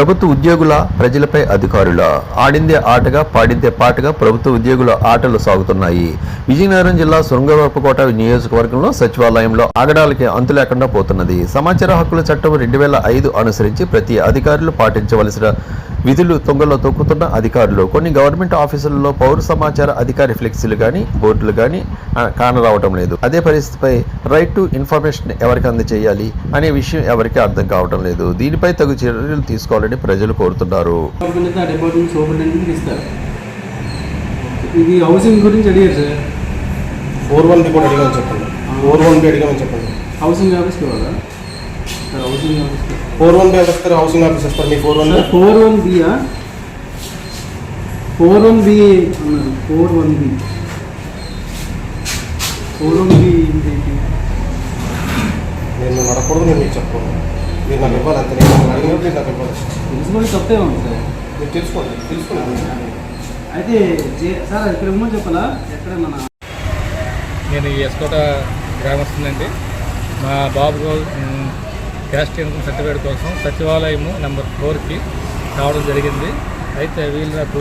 ప్రభుత్వ ఉద్యోగుల ప్రజలపై అధికారుల. ఆడిందే ఆటగా పాడిందే పాటగా ప్రభుత్వ ఉద్యోగుల ఆటలు సాగుతున్నాయి. విజయనగరం జిల్లా శృంగవరపుకోట నియోజకవర్గంలో సచివాలయంలో ఆగడాలకి అంతు లేకుండా పోతున్నది. సమాచార హక్కుల చట్టం రెండు వేల ఐదు అనుసరించి ప్రతి అధికారులు పాటించవలసిన విధులు తొంగలో తొక్కుతున్న అధికారులు. కొన్ని గవర్నమెంట్ ఆఫీసులలో పౌర సమాచార అధికారి ఫ్లెక్సీలు కానీ బోర్డులు కానీ కానరావటం లేదు. అదే పరిస్థితిపై రైట్ టు ఇన్ఫర్మేషన్ ఎవరికి అందజేయాలి అనే విషయం ఎవరికి అర్థం కావటం లేదు. దీనిపై తగు చర్యలు తీసుకోవాలని ప్రజలు కోరుతున్నారు. ఇది హౌసింగ్ గురించి అడిగారు సార్. ఫోర్ వన్ బి కూడా అడిగామని చెప్పండి. ఫోర్ వన్ బి అడిగామని చెప్పండి. ఆఫీస్కి హౌసింగ్ ఆఫీస్కి ఫోర్ వన్ బి ఎంత ఇస్తారు హౌసింగ్ ఆఫీస్ ఇస్తారు మీ ఫోర్ వన్ ఫోర్ వన్ బియా ఫోర్ వన్ బి అన్నారు four one B. Four one B నేను నువ్వు అడగకూడదు నేను మీకు చెప్పకూడదు. మీరు నాకు ఇవ్వాలి అంతే. నేను అడిగినప్పుడు మీరు నాకు ఇవ్వాలి. తెలుసుకోండి తప్పే ఉంది సార్. మీరు తెలుసుకోండి తెలుసుకోండి అయితే సార్ ఇక్కడ ఇవ్వమని చెప్పాలా? ఎక్కడ మన నేను ఈ ఎస్కోట గ్రామస్తులండి మా బాబు క్యాస్ట్ ఇన్కమ్ సర్టిఫికేట్ కోసం సచివాలయము నెంబర్ ఫోర్కి రావడం జరిగింది. అయితే వీళ్ళు నాకు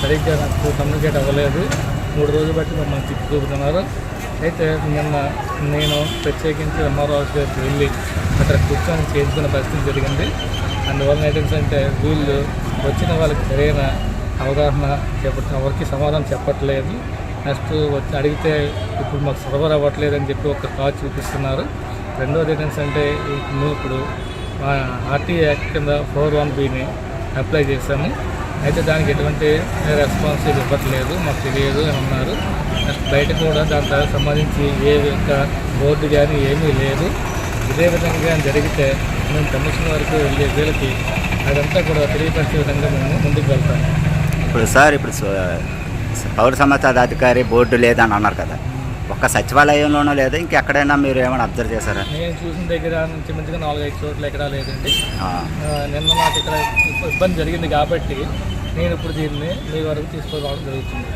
సరిగ్గా నాకు కమ్యూనికేట్ అవ్వలేదు. మూడు రోజులు బట్టి మమ్మల్ని తిప్పి చూపుతున్నారు. అయితే నిన్న నేను ప్రత్యేకించి ఎంఆర్ఓ ఆఫీస్ వెళ్ళి అక్కడ కూర్చొని చేయించుకున్న పరిస్థితి జరిగింది. అందువల్ల ఏంటంటే వీళ్ళు వచ్చిన వాళ్ళకి సరైన అవగాహన చెప్ప ఎవరికి సమాధానం చెప్పట్లేదు. నెక్స్ట్ వచ్చి అడిగితే ఇప్పుడు మాకు సర్వర్ అవ్వట్లేదని చెప్పి ఒక కాల్ చూపిస్తున్నారు. రెండోది ఏంటంటే మేము ఇప్పుడు ఆర్టీ యాక్ట్ కింద ఫోర్ వన్ బిని అప్లై చేశాము. అయితే దానికి ఎటువంటి రెస్పాన్స్ ఇవ్వట్లేదు మాకు తెలియదు అని అన్నారు. నెక్స్ట్ బయట కూడా దానికి సంబంధించి ఏ యొక్క బోర్డు కానీ ఏమీ లేదు. ఇదే విధంగా జరిగితే మేము కమిషన్ వరకు వెళ్ళే వీళ్ళకి అదంతా కూడా తెలియపరిచే విధంగా మేము ముందుకు వెళ్తాము. ఇప్పుడు సార్ ఇప్పుడు పౌర సమాచార అధికారి బోర్డు లేదని అన్నారు కదా. ఒక్క సచివాలయంలోనూ లేదా ఇంకెక్కడైనా మీరు ఏమైనా అబ్జర్వ్ చేశారా? నేను చూసిన దగ్గర నుంచి మంచిగా నాలుగైదు చోట్ల ఎక్కడా లేదండి. నిన్న నాకు ఇక్కడ ఇబ్బంది జరిగింది కాబట్టి నేను ఇప్పుడు దీన్ని మీ వరకు తీసుకురావడం జరుగుతుంది.